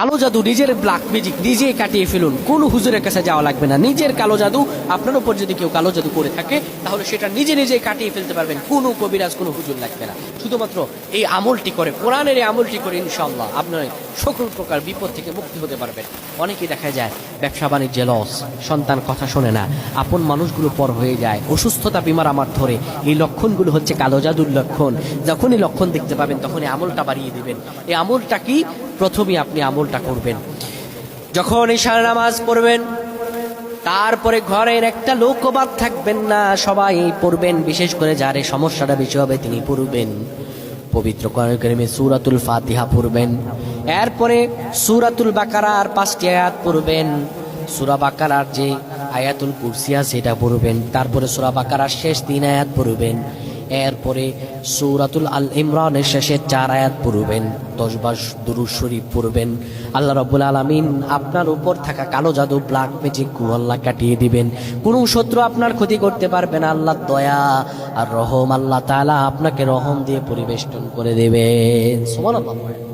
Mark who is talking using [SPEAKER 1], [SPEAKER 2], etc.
[SPEAKER 1] কালো জাদু নিজের ব্ল্যাক ম্যাজিক নিজেই কাটিয়ে ফেলুন। কোনো হুজুরের কাছে যাওয়া লাগবে না। নিজের কালো জাদু, আপনার উপর যদি কেউ কালো জাদু করে থাকে, তাহলে সেটা নিজে নিজেই কাটিয়ে ফেলতে পারবেন। কোনো কবিরাজ, কোনো হুজুর লাগবে না। শুধুমাত্র এই আমলটি করে, কোরআনের এই আমলটি করে ইনশাল্লাহ আপনার সকল প্রকার বিপদ থেকে মুক্তি হতে পারবেন। অনেকেই দেখা যায়, ব্যবসা বাণিজ্যে লস সন্তান কথা শোনে না, আপন মানুষগুলো পর হয়ে যায়, অসুস্থতা বিমার আমার ধরে। এই লক্ষণগুলো হচ্ছে কালো জাদুর লক্ষণ। যখনই লক্ষণ দেখতে পাবেন, তখনই আমলটা বাড়িয়ে দিবেন। এই আমলটা কি? প্রথমেই আপনি আমলটা করবেন। যখন ঈশার নামাজ পড়বেন, তারপরে ঘরের একটা লোকবাদ থাকবেন না, সবাই পড়বেন, বিশেষ করে যার এই সমস্যাটা বেশি হবে তিনি পড়বেন। পবিত্র কর্মে সুরাতুল ফাতিহা পড়বেন। এরপরে সুরাতুল বাকারার পাঁচটি আয়াত পড়বেন। সুরা বাকারার যে আয়াতুল কুরসিয়া সেটা পড়বেন। তারপরে সুরা বাকারার শেষ তিন আয়াত পড়বেন। এরপরে সৌরাতুল আল ইমরানের শেষে চার আয়াত পড়বেন, দশ বাস দুরুদ শরীফ পড়বেন। আল্লাহ রব্বুল আলমিন আপনার উপর থাকা কালো জাদু ব্ল্যাক ম্যাজিক আল্লাহ কাটিয়ে দিবেন। কোন শত্রু আপনার ক্ষতি করতে পারবে না, আল্লাহ দয়া আর রহম আল্লাহ তালা আপনাকে রহম দিয়ে পরিবেষ্টন করে দেবেন। সুবহানাল্লাহ।